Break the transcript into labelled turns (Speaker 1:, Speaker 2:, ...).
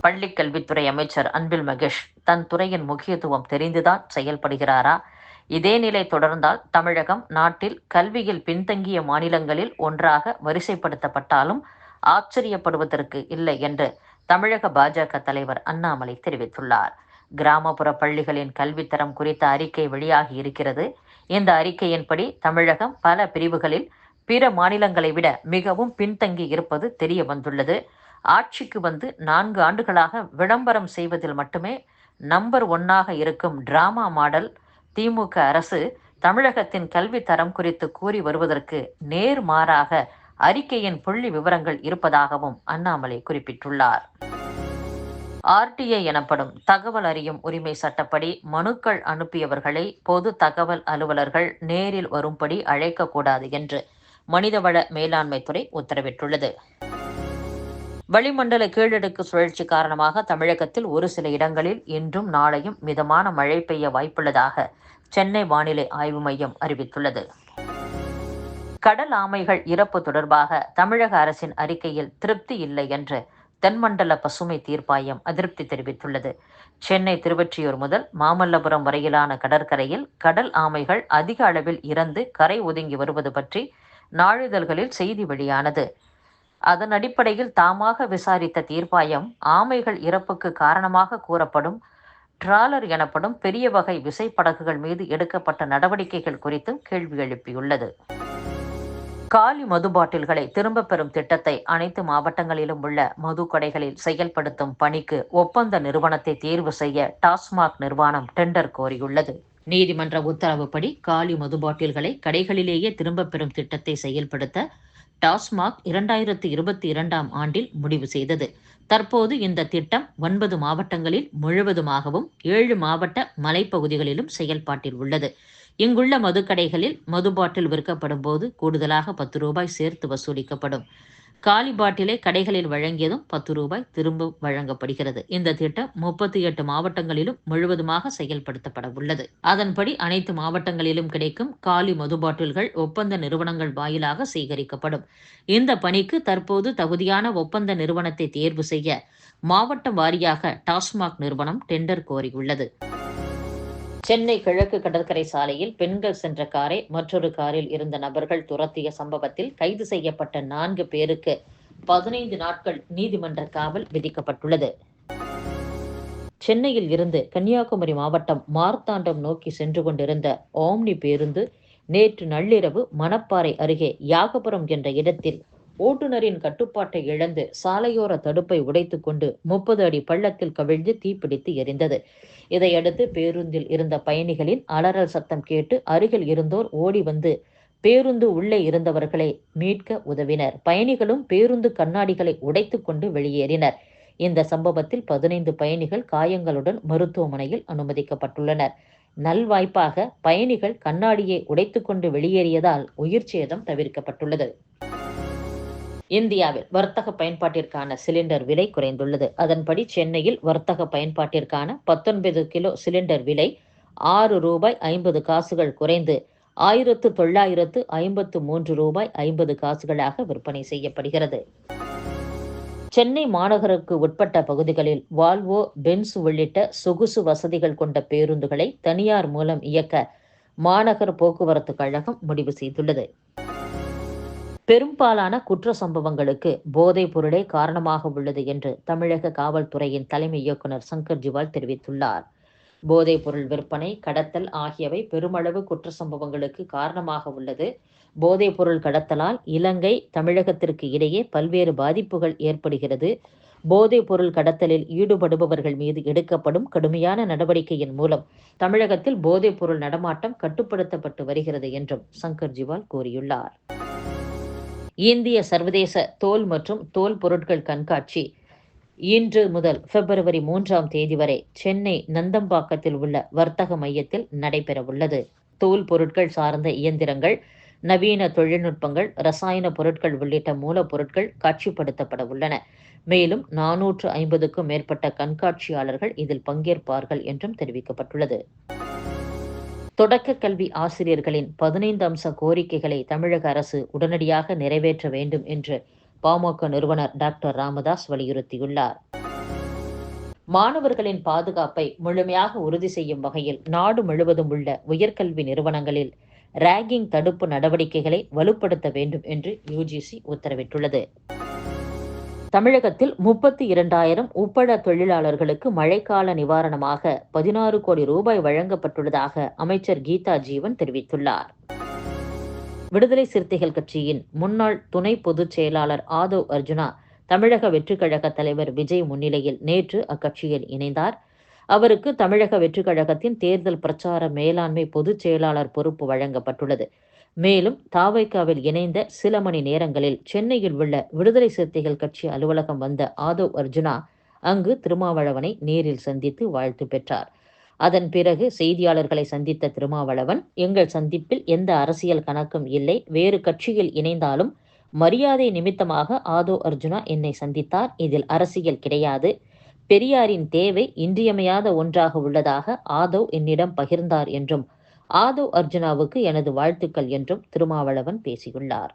Speaker 1: பள்ளி கல்வித்துறை அமைச்சர் அன்பில் மகேஷ் தன் துறையின் முக்கியத்துவம் தெரிந்துதான் செயல்படுகிறாரா? இதே நிலை தொடர்ந்தால் தமிழகம் நாட்டில் கல்வியில் பின்தங்கிய மாநிலங்களில் ஒன்றாக வரிசைப்படுத்தப்பட்டாலும் ஆச்சரியப்படுவதற்கு இல்லை என்று தமிழக பாஜக தலைவர் அண்ணாமலை தெரிவித்துள்ளார். கிராமப்புற பள்ளிகளின் கல்வித்தரம் குறித்த அறிக்கை வெளியாகி இருக்கிறது. இந்த அறிக்கையின்படி தமிழகம் பல பிரிவுகளில் பிற மாநிலங்களை விட மிகவும் பின்தங்கி இருப்பது தெரிய வந்துள்ளது. ஆட்சிக்கு வந்து நான்கு ஆண்டுகளாக விளம்பரம் செய்வதில் மட்டுமே நம்பர் ஒன்னாக இருக்கும் டிராமா மாடல் திமுக அரசு தமிழகத்தின் கல்வி தரம் குறித்து கூறி வருவதற்கு நேர்மாறாக அறிக்கையின் புள்ளி விவரங்கள் இருப்பதாகவும் அண்ணாமலை குறிப்பிட்டுள்ளார். ஆர்டிஐ எனப்படும் தகவல் அறியும் உரிமை சட்டப்படி மனுக்கள் அனுப்பியவர்களை பொது தகவல் அலுவலர்கள் நேரில் வரும்படி அழைக்கக்கூடாது என்று மனிதவள மேலாண்மை துறை உத்தரவிட்டுள்ளது. வளிமண்டல கீழடுக்கு சுழற்சி காரணமாக தமிழகத்தில் ஒரு சில இடங்களில் இன்றும் நாளையும் மிதமான மழை பெய்ய வாய்ப்புள்ளதாக சென்னை வானிலை ஆய்வு மையம் அறிவித்துள்ளது. கடல் ஆமைகள் இறப்பு தொடர்பாக தமிழக அரசின் அறிக்கையில் திருப்தி இல்லை என்று தென்மண்டல பசுமை தீர்ப்பாயம் அதிருப்தி தெரிவித்துள்ளது. சென்னை திருவொற்றியூர் முதல் மாமல்லபுரம் வரையிலான கடற்கரையில் கடல் ஆமைகள் அதிக அளவில் இறந்து கரை ஒதுங்கி வருவது பற்றி நாளிதழ்களில் செய்தி வெளியானது. அதன் அடிப்படையில் தாமாக விசாரித்த தீர்ப்பாயம் ஆமைகள் இறப்புக்கு காரணமாக கூறப்படும் டிராலர் எனப்படும் பெரிய வகை விசைப்படகுகள் மீது எடுக்கப்பட்ட நடவடிக்கைகள் குறித்தும் கேள்வி எழுப்பியுள்ளது. காலி மது பாட்டில்களை திரும்பப் பெறும் திட்டத்தை அனைத்து மாவட்டங்களிலும் உள்ள மது கடைகளில் செயல்படுத்தும் பணிக்கு ஒப்பந்த நிறுவனத்தை தேர்வு செய்ய டாஸ்மாக் நிறுவனம் டெண்டர் கோரியுள்ளது. நீதிமன்ற உத்தரவுப்படி காலி மது பாட்டில்களை கடைகளிலேயே திரும்பப் பெறும் திட்டத்தை செயல்படுத்த டாஸ்மாக் இரண்டாயிரத்து இருபத்தி இரண்டாம் ஆண்டில் முடிவு செய்தது. தற்போது இந்த திட்டம் ஒன்பது மாவட்டங்களில் முழுவதுமாகவும் ஏழு மாவட்ட மலைப்பகுதிகளிலும் செயல்பாட்டில் உள்ளது. இங்குள்ள மதுக்கடைகளில் மது பாட்டில் விற்கப்படும் போது கூடுதலாக பத்து ரூபாய் சேர்த்து வசூலிக்கப்படும். காலி பாட்டிலை கடைகளில் வழங்கியதும் பத்து ரூபாய் திரும்ப வழங்கப்படுகிறது. இந்த திட்டம் முப்பத்தி எட்டு மாவட்டங்களிலும் முழுவதுமாக செயல்படுத்தப்பட உள்ளது. அதன்படி அனைத்து மாவட்டங்களிலும் கிடைக்கும் காலி மது பாட்டில்கள் ஒப்பந்த நிறுவனங்கள் வாயிலாக சேகரிக்கப்படும். இந்த பணிக்கு தற்போது தகுதியான ஒப்பந்த நிறுவனத்தை தேர்வு செய்ய மாவட்டம் வாரியாக டாஸ்மாக் நிறுவனம் டெண்டர் கோரியுள்ளது. சென்னை கிழக்கு கடற்கரை சாலையில் பெண்கள் சென்ற காரை மற்றொரு காரில் இருந்த நபர்கள் துரத்திய சம்பவத்தில் கைது செய்யப்பட்ட நான்கு பேருக்கு பதினைந்து நாட்கள் நீதிமன்ற காவல் விதிக்கப்பட்டுள்ளது. சென்னையில் இருந்து கன்னியாகுமரி மாவட்டம் மார்த்தாண்டம் நோக்கி சென்று கொண்டிருந்த ஓம்னி பேருந்து நேற்று நள்ளிரவு மணப்பாறை அருகே யாகபுரம் என்ற இடத்தில் ஓட்டுநரின் கட்டுப்பாட்டை இழந்து சாலையோர தடுப்பை உடைத்துக் கொண்டு முப்பது அடி பள்ளத்தில் கவிழ்ந்து தீப்பிடித்து எரிந்தது. இதையடுத்து பேருந்தில் இருந்த பயணிகளின் அலறல் சத்தம் கேட்டு அருகில் இருந்தோர் ஓடி வந்து பேருந்து உள்ளே இருந்தவர்களை மீட்க உதவினர். பயணிகளும் பேருந்து கண்ணாடிகளை உடைத்துக்கொண்டு வெளியேறினர். இந்த சம்பவத்தில் பதினைந்து பயணிகள் காயங்களுடன் மருத்துவமனையில் அனுமதிக்கப்பட்டுள்ளனர். நல்வாய்ப்பாக பயணிகள் கண்ணாடியை உடைத்துக்கொண்டு வெளியேறியதால் உயிர் சேதம் தவிர்க்கப்பட்டுள்ளது. இந்தியாவில் வர்த்தக பயன்பாட்டிற்கான சிலிண்டர் விலை குறைந்துள்ளது. அதன்படி சென்னையில் வர்த்தக பயன்பாட்டிற்கான பத்தொன்பது கிலோ சிலிண்டர் விலை ஆறு ரூபாய் ஐம்பது காசுகள் குறைந்து ஆயிரத்து தொள்ளாயிரத்து ஐம்பத்து மூன்று ரூபாய் ஐம்பது காசுகளாக விற்பனை செய்யப்படுகிறது. சென்னை மாநகருக்கு உட்பட்ட பகுதிகளில் வால்வோ பென்ஸ் உள்ளிட்ட சொகுசு வசதிகள் கொண்ட பேருந்துகளை தனியார் மூலம் இயக்க மாநகர போக்குவரத்து கழகம் முடிவு செய்துள்ளது. பெரும்பாலான குற்ற சம்பவங்களுக்கு போதைப் பொருளே காரணமாக உள்ளது என்று தமிழக காவல்துறையின் தலைமை இயக்குனர் சங்கர் ஜிவால் தெரிவித்துள்ளார். போதைப் பொருள் விற்பனை கடத்தல் ஆகியவை பெருமளவு குற்ற சம்பவங்களுக்கு காரணமாக உள்ளது. போதைப் பொருள் கடத்தலால் இலங்கை தமிழகத்திற்கு இடையே பல்வேறு பாதிப்புகள் ஏற்படுகிறது. போதைப் பொருள் கடத்தலில் ஈடுபடுபவர்கள் மீது எடுக்கப்படும் கடுமையான நடவடிக்கையின் மூலம் தமிழகத்தில் போதைப் பொருள் நடமாட்டம் கட்டுப்படுத்தப்பட்டு வருகிறது என்றும் சங்கர் ஜிவால் கூறியுள்ளார். இந்திய சர்வதேச தோல் மற்றும் தோல் பொருட்கள் கண்காட்சி. இன்று முதல் பிப்ரவரி மூன்றாம் தேதி வரை சென்னை நந்தம்பாக்கத்தில் உள்ள வர்த்தக மையத்தில் நடைபெறவுள்ளது. தோல் பொருட்கள் சார்ந்த இயந்திரங்கள் நவீன தொழில்நுட்பங்கள் ரசாயன பொருட்கள் உள்ளிட்ட மூலப்பொருட்கள் காட்சிப்படுத்தப்பட உள்ளன மேலும் நானூற்று ஐம்பதுக்கும் மேற்பட்ட கண்காட்சியாளர்கள் இதில் பங்கேற்பார்கள் என்றும் தெரிவிக்கப்பட்டுள்ளது. தொடக்க கல்வி ஆசிரியர்களின் பதினைந்து அம்ச கோரிக்கைகளை தமிழக அரசு உடனடியாக நிறைவேற்ற வேண்டும் என்று பாமக நிறுவனர் டாக்டர் ராமதாஸ் வலியுறுத்தியுள்ளார். மாணவர்களின் பாதுகாப்பை முழுமையாக உறுதி செய்யும் வகையில் நாடு முழுவதும் உள்ள உயர்கல்வி நிறுவனங்களில் ராகிங் தடுப்பு நடவடிக்கைகளை வலுப்படுத்த வேண்டும் என்று யுஜிசி உத்தரவிட்டுள்ளது. தமிழகத்தில் முப்பத்தி இரண்டாயிரம் உப்பட தொழிலாளர்களுக்கு மழைக்கால நிவாரணமாக பதினாறு கோடி ரூபாய் வழங்கப்பட்டுள்ளதாக அமைச்சர் கீதா ஜீவன் தெரிவித்துள்ளார். விடுதலை சிறுத்தைகள் கட்சியின் முன்னாள் துணை பொதுச் செயலாளர் ஆதவ் அர்ஜுனா தமிழக வெற்றிக் கழக தலைவர் விஜய் முன்னிலையில் நேற்று அக்கட்சியில் இணைந்தார். அவருக்கு தமிழக வெற்றிக் கழகத்தின் தேர்தல் பிரச்சார மேலாண்மை பொதுச் செயலாளர் பொறுப்பு வழங்கப்பட்டுள்ளது. மேலும் தாவைக்காவில் இணைந்த சில மணி நேரங்களில் சென்னையில் உள்ள விடுதலை சிறுத்தைகள் கட்சி அலுவலகம் வந்த ஆதவ் அர்ஜுனா அங்கு திருமாவளவனை நேரில் சந்தித்து வாழ்த்து பெற்றார். அதன் பிறகு செய்தியாளர்களை சந்தித்த திருமாவளவன் எங்கள் சந்திப்பில் எந்த அரசியல் கணக்கும் இல்லை. வேறு கட்சியில் இணைந்தாலும் மரியாதை நிமித்தமாக ஆதோ அர்ஜுனா என்னை சந்தித்தார். இதில் அரசியல் கிடையாது. பெரியாரின் தேவை இன்றியமையாத ஒன்றாக உள்ளதாக ஆதவ் என்னிடம் பகிர்ந்தார் என்றும் ஆதவ் அர்ஜுனாவுக்கு எனது வாழ்த்துக்கள் என்றும் திருமாவளவன் பேசியுள்ளார்.